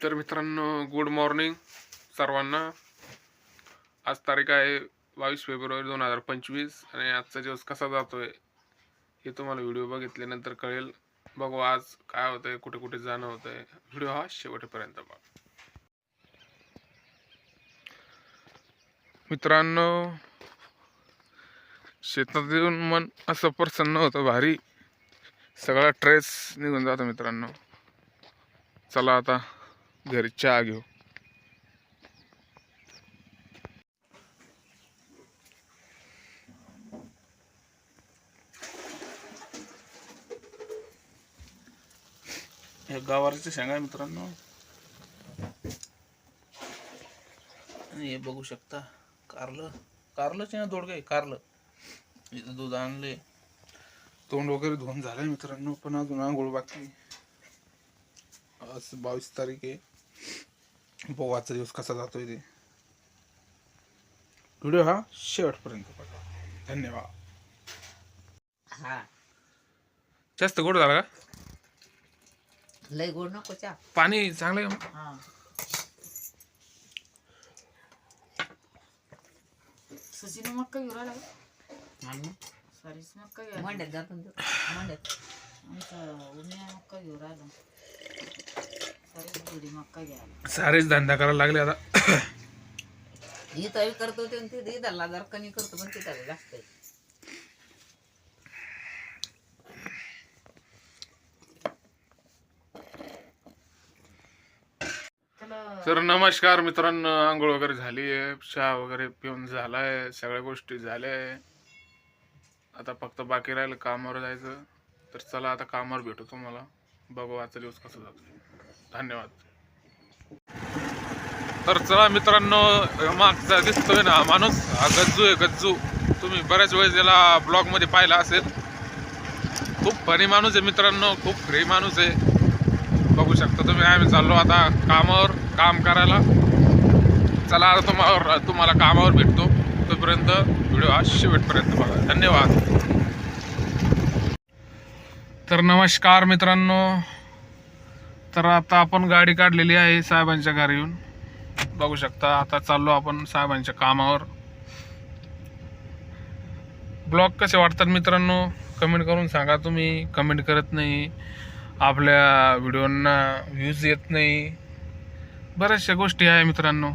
तर मित्रांनो good morning सर्वांना. आज तारीख आहे बावीस फेब्रुवारी दोन हजार पंचवीस आणि आजचा दिवस कसा जातो आहे हे तुम्हाला व्हिडिओ बघितल्यानंतर कळेल. बघू आज काय होतं आहे कुठे कुठे जाणं होतं आहे व्हिडिओ हा शेवटपर्यंत बघा. मित्रांनो शेतात येऊन मन असं प्रसन्न होतं भारी. सगळा ट्रेस निघून जातो मित्रांनो. चला आता घरी चहा घेऊ. हे गवारीचे शेंगा मित्रांनो. आणि हे बघू शकता कारलं. कारलंच आहे ना दोडगे कारलं. इथं दूध आणले. तोंड वगैरे धुवून झालंय मित्रांनो पण अजून आंघोळ बाकी आज बावीस तारीख आहे. आजचा दिवस कसा जातोय ते. व्हिडिओ हा शेवटपर्यंत बघा. धन्यवाद. हा. जास्त गोड झाला का? लय गोड नको चा पाणी चांगलं आहे का? हा. सुशील मक्का घेऊन राहिला सारीच मक्का घेऊन मंड्यात जातो मंड्यात आमचा उन्हाळा मक्का घेऊन राहिला सारीच धंदा करायला लागले आता. ही तळी करतो ते ते दे दल्ला जर कमी करतो पण ते तर नमस्कार मित्रांनो. आंघोळ वगैरे झाली आहे. चहा वगैरे पिऊन झालाय. सगळ्या गोष्टी झाल्या आता फक्त बाकी राहिलं कामावर जायचं. तर चला आता कामावर भेटू तुम्हाला. बघू आजचा दिवस कसा जातो धन्यवाद. तर चला मित्रांनो मागचा दिसतोय ना माणूस. हा गज्जू आहे गज्जू. तुम्ही बऱ्याच वेळेस याला ब्लॉगमध्ये पाहिला असेल. खूप फनी माणूस आहे मित्रांनो खूप फ्री माणूस आहे. बघू शकता तुम्ही आम्ही चाललो आता कामावर काम करायला. चला आता तुम्हाला तुम्हाला कामावर भेटतो. तोपर्यंत व्हिडिओ हा शेवटपर्यंत बघा. धन्यवाद. तर नमस्कार मित्रांनो. तर आता आपण गाडी काढलेली आहे साहेबांच्या घरी येऊन. बघू शकता आता चाललो आपण साहेबांच्या कामावर. ब्लॉग कसे वाटतात मित्रांनो? कमेंट करून सांगा तुम्ही. कमेंट करत नाही. आपल्या व्हिडिओंना व्ह्यूज येत नाही. बऱ्याचशा गोष्टी आहे मित्रांनो.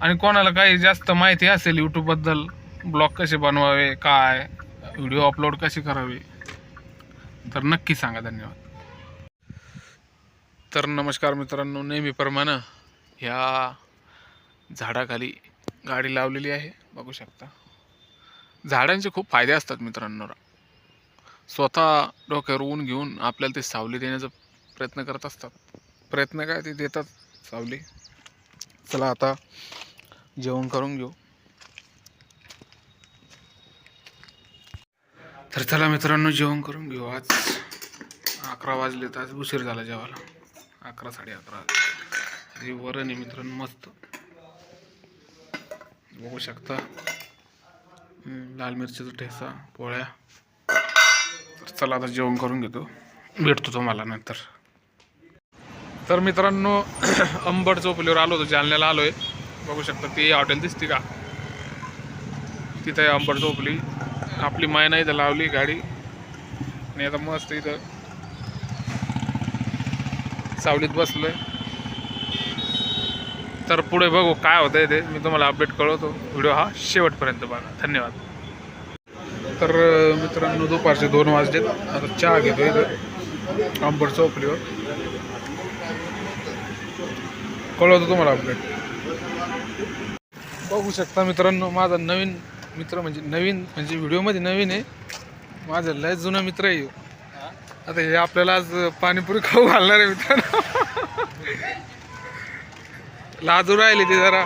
आणि कोणाला काही जास्त माहिती असेल यूट्यूबबद्दल ब्लॉग कसे बनवावे काय व्हिडिओ अपलोड कसे करावे तर नक्की सांगा. धन्यवाद. तर नमस्कार मित्रांनो नेहमीप्रमाणे ह्या झाडाखाली गाडी लावलेली आहे. बघू शकता. झाडांचे खूप फायदे असतात मित्रांनो. स्वतः डोक्यावर ऊन घेऊन आपल्याला ते सावली देण्याचा प्रयत्न करत असतात. प्रयत्न काय ते देतात सावली. चला आता जेवण करून घेऊ. तर चला मित्रांनो जेवण करून घेऊ. आज अकरा वाजले तर आज उशीर झाला जेवायला. अकरा साडे अकरा. हे वरण आहे मित्रांनो मस्त. बघू शकता. लाल मिरचीचा ठेसा पोळ्या. तर चला आता जेवण करून घेतो. भेटतो तुम्हाला नंतर. तर मित्रांनो अंबड चौपलीवर आलो होतो जालन्याला आलोय. बघू शकता ती हॉटेल दिसते का? तिथं अंबड चौपली आपली मायना इथं लावली गाडी. आणि आता मस्त इथं सावलीत बसलोय. तर पुढे बघू काय होतंय ते. मी तुम्हाला अपडेट कळवतो. व्हिडिओ हा शेवटपर्यंत बघा. धन्यवाद. तर मित्रांनो दुपारचे दोन वाजलेत. आता चहा घेतो इथं. अंबड चौपलीवर कळवतो तुम्हाला अपडेट बघू शकता मित्रांनो माझा नवीन मित्र म्हणजे नवीन म्हणजे व्हिडिओमध्ये नवीन आहे. माझा लय जुना मित्र आहे. आता हे आपल्याला आज पाणीपुरी खाऊ घालणार आहे मित्रांनो. लाजू राहिले ते जरा.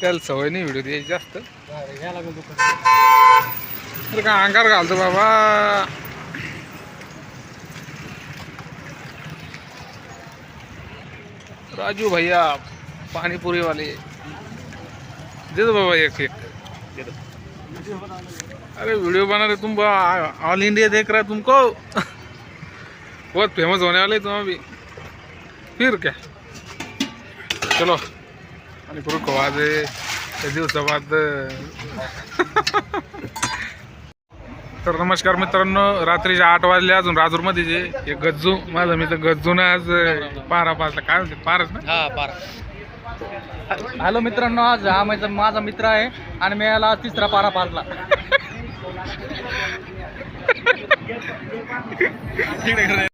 त्याला सवय नाही व्हिडिओ द्यायची जास्त. अरे का अंगार घालतो बाबा. राजू भैया पाणीपुरीवाले. वाले बाबा एक एक. अरे व्हिडिओ बना रे तुम ऑल इंडिया देख रहा हो तुमको. बहुत फेमस होने वाले तुम अभी फिर क्या? चलो आणि करू को आज त्या दिवसाबाद तर नमस्कार मित्रांनो रात्रीचे आठ वाजले अजून राजूरमध्ये जे हे गज्जू माझा मित्र गज्जून आज पारा पाचला. काय म्हणते पारच ना? हा पार. हॅलो मित्रांनो आज हा माझा माझा मित्र आहे आणि मी याला तिसरा पारा पारला